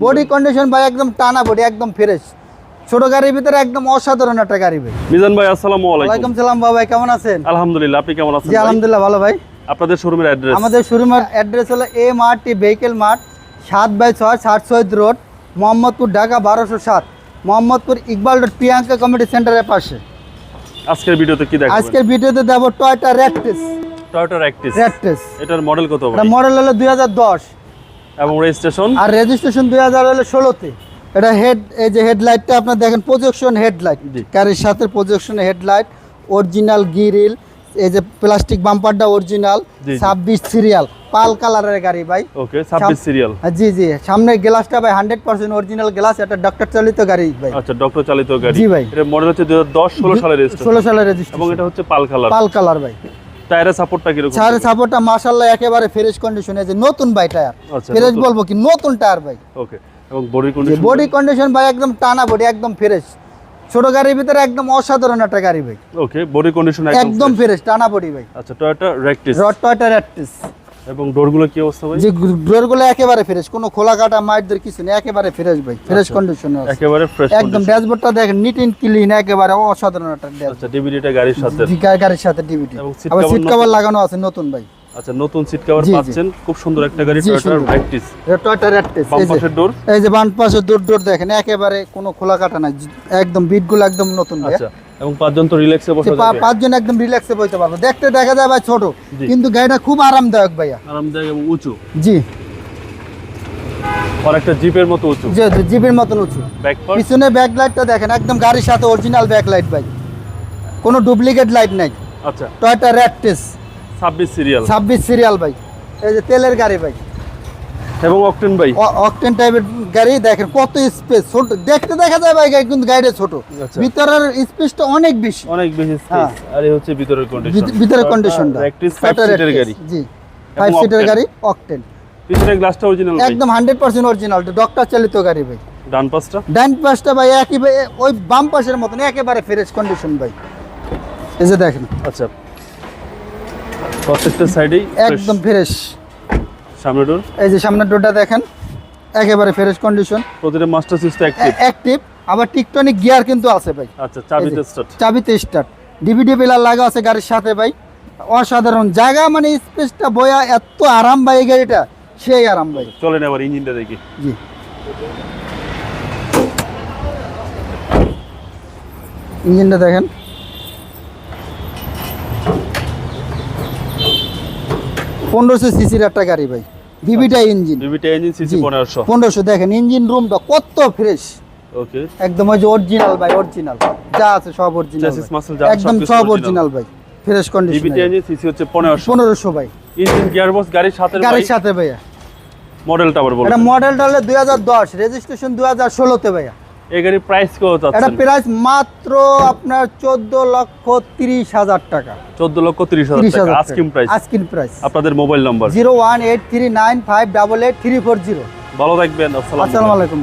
Body condition ভাই একদম টানা বডি একদম ফ্রেশ ছোট গাড়ির ভিতরে একদম অসাধারণ একটা গাড়ি ভাই। মিজান ভাই আসসালামু আলাইকুম। সালাম বাবা ভাই কেমন আছেন? আলহামদুলিল্লাহ আপনি কেমন আছেন জি আলহামদুলিল্লাহ ভালো ভাই। আপনাদের শোরুমের অ্যাড্রেস আমাদের শোরুমের অ্যাড্রেস হলো M R T vehicle mart সাত বাই ছয় ষাট সৈয়দ রোড মোহাম্মদপুর ঢাকা বারোশো সাত। মোহাম্মদপুর ইকবাল রোড প্রিয়াঙ্কা কমিটি সেন্টারের পাশে। আজকের ভিডিওতে কি দেখাবেন? আজকের ভিডিওতে দেবো টয়টা র্যাকটেস টয়োটা অ্যাক্টিস র্যাকটেস এটার মডেল কত ভাই? এটা মডেল হলো দুই হাজার দশ। এবং রেজিস্ট্রেশন আর রেজিস্ট্রেশন দুই হাজার হলো ষোলোতে। এটা হেড এই যে হেডলাইটটা আপনার দেখেন প্রজেকশন হেডলাইট। গাড়ির সাথে প্রজেকশন হেডলাইট অরিজিনাল গিরিল এই যে প্লাস্টিক বাম্পারটা অরিজিনাল। ছাব্বিশ সিরিয়াল পাল কালারের গাড়ি ভাই। ওকে 26 সিরিয়াল হ্যাঁ, জি জি। সামনের গ্লাসটা ভাই হান্ড্রেড পার্সেন্ট অরিজিনাল গ্লাস এটা ডক্টর চালিত গাড়ি ভাই। আচ্ছা ডক্টর চালিত গাড়ি। জি ভাই। এটার মডেল হচ্ছে 2010 16 সালের রেজিস্ট্রেশন ষোলো সালের রেজিস্ট্রেশন এবং এটা হচ্ছে পাল কালার। পাল কালার ভাই। টায়ারের সাপোর্টটা কীরকম টায়ারের সাপোর্টটা মাশাআল্লাহ একেবারে ফ্রেশ কন্ডিশনে আছে নতুন ভাই টায়ার। আচ্ছা, ফ্রেশ বলব কি নতুন টায়ার ভাই। ওকে এবং বডি কন্ডিশন বডি কন্ডিশন ভাই? একদম টানা বডি একদম ফ্রেশ ছোট গাড়ির ভিতরে একদম অসাধারণ একটা গাড়ি ভাই। ওকে বডি কন্ডিশন একদম ফ্রেশ টানা বডি ভাই। আচ্ছা টয়োটা রেকটিস টয়টা র্যাকটিস এবং ডোরগুলো কি অবস্থা ভাই? যে ডোরগুলো একেবারে ফ্রেশ কোনো খোলা কাটা মাইটদের কিছু নেই একেবারে ফ্রেশ ভাই ফ্রেশ আচ্ছা। কন্ডিশনে আছে। একেবারে ফ্রেশ একদম ড্যাশবোর্ডটা দেখেন নিট এন্ড ক্লিন একেবারে অসাধারণ একটা ড্যাশ আচ্ছা ডিভিডিটা গাড়ির সাথে। গাড়ির সাথে ডিভিডি আবার সিট। কভার লাগানো আছে নতুন ভাই। আচ্ছা নতুন সিট কভার। পাচ্ছেন। খুব সুন্দর একটা গাড়ি জি, টয়োটা সুন্দর। র্যাকটিস টয়টা র্যাকটিস বাম পাশের ডোর এই যে বাম পাশে দূর দূর দেখেন একেবারে কোনো খোলা কাটা নাই একদম বিটগুলো একদম নতুন ভাই। আচ্ছা। এবং পাঁচজন তো রিল্যাক্সে বসা যাবে পাঁচজন একদম রিল্যাক্সে বইতে পারব দেখতে দেখা যায় ভাই ছোট কিন্তু গাড়িটা খুব আরামদায়ক ভাইয়া। আরামদায়ক এবং উঁচু। জি। আর জিপের মতো উঁচু। যে জিবির মতন উঁচু। ব্যাক পিছনে ব্যাক লাইটটা দেখেন একদম গাড়ির সাথে অরিজিনাল ব্যাক লাইট ভাই। কোনো ডুপ্লিকেট লাইট নাই। আচ্ছা। টয়টা র্যাকটিস 26 সিরিয়াল ছাব্বিশ সিরিয়াল ভাই। এই যে তেলের গাড়ি ভাই। এবং অকটেন ভাই। অকটেন টাইপের গাড়ি দেখেন কত স্পেস ছোট। দেখতে দেখা যায় গাড়ি কিন্তু গাড়িটা ছোট। আচ্ছা। ভিতরের স্পেসটা অনেক বেশি। অনেক বেশি হ্যাঁ। স্পেস আর এই হচ্ছে ভিতরের কন্ডিশন ভিতরের কন্ডিশনটা প্র্যাকটিস 5 সিটের গাড়ি। জি। ফাইভ এবং সিটের গাড়ি অকটেন পিছনের গ্লাসটা অরিজিনাল একদম হান্ড্রেড পার্সেন্ট অরিজিনাল ডক্টর চালিত গাড়ি ভাই। ডান পাশটা? ডাইন পাশটা ভাই একই ভাই ওই বাম পাশের মতন একেবারে ফ্রেশ কন্ডিশন ভাই। এই যে দেখেন। আচ্ছা। প্রত্যেকটা সাইডেই একদম ফ্রেশ সামনে ডোর এই যে সামনের ডোরটা দেখেন একেবারে ফ্রেশ কন্ডিশন প্রতিটা মাস্টার সুইচটা অ্যাক্টিভ অ্যাক্টিভ আবার টিকটনিক গিয়ার কিন্তু আছে ভাই। আচ্ছা চাবিতে স্টার্ট চাবিতে স্টার্ট ডিভিডি প্লেয়ার লাগা আছে গাড়ির সাথে ভাই। অসাধারণ জায়গা মানে স্পেসটা বয়া এত আরাম ভাই এই গাড়িটা। সেই আরাম ভাই। চলেন আবার ইঞ্জিনটা দেখি। জি। ইঞ্জিনটা দেখেন। পনেরোশো সিসির একটা গাড়ি ভাই। বিবিটা ইঞ্জিন। বিবিটা ইঞ্জিন সিসি 1500 পনেরোশো। দেখেন ইঞ্জিন রুমটা কত ফ্রেশ। ওকে। একদম ওই যে অরিজিনাল ভাই অরিজিনাল যা আছে সব অরিজিনাল একদম সব অরিজিনাল ভাই ফ্রেশ কন্ডিশন বিবিটা ইঞ্জিন সিসি হচ্ছে 1500 পনেরোশো ভাই। ইঞ্জিন গিয়ারবক্স গাড়ির সাথে গাড়ির সাথে ভাইয়া। মডেলটা আবার বলুন। এটা মডেলটা হলো দুই হাজার দশ রেজিস্ট্রেশন দুই হাজার ষোলোতে ভাইয়া। এই গাড়ির প্রাইস কত এটা প্রাইস মাত্র আপনার চোদ্দ লক্ষ তিরিশ হাজার টাকা। 14 লক্ষ 30 হাজার তিরিশ টাকা হাজার আস্কিং প্রাইস আস্কিং প্রাইস আপনাদের mobile number zero one eight three nine five double eight three four zero. ভালো থাকবেন আসসালামু আলাইকুম।